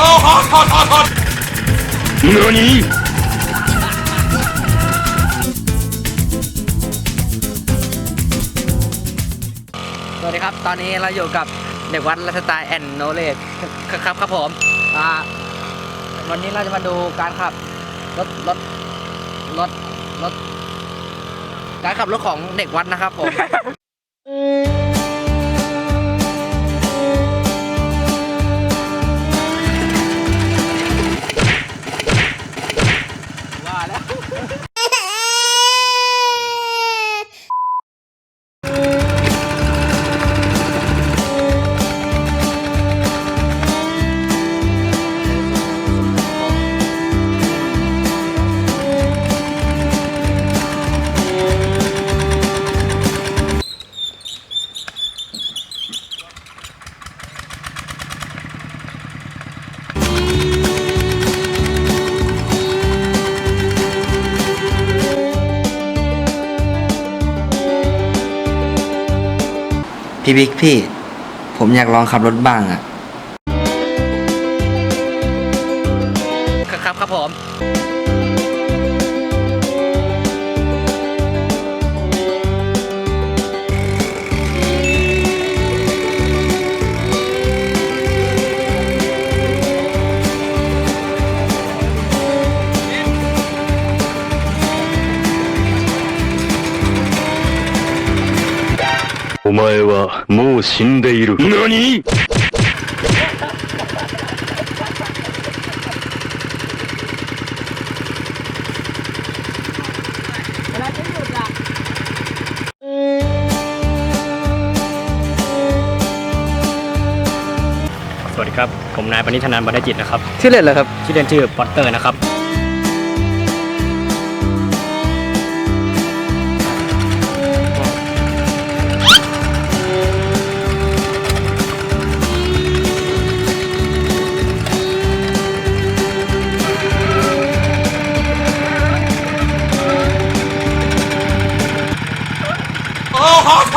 ถอดถอดถอดสวัสดีครับ ตอนนี้เราอยู่กับเด็กวัดรัชสไตล์แอนโนเลสครับครับผมอ่าวันนี้เราจะมาดูการขับรถรถรถรถการขับรถของเด็กวัดนะครับผม พี่บิ๊กพี่ ผมอยากลองขับรถบ้างอะครับครับผม お前はもう死んでいる。何 สวัสดีครับ ผมนายปณิธนานบัณฑจิตนะครับ ชื่อเล่นเลยครับ ชื่อเล่นชื่อปอตเตอร์นะครับ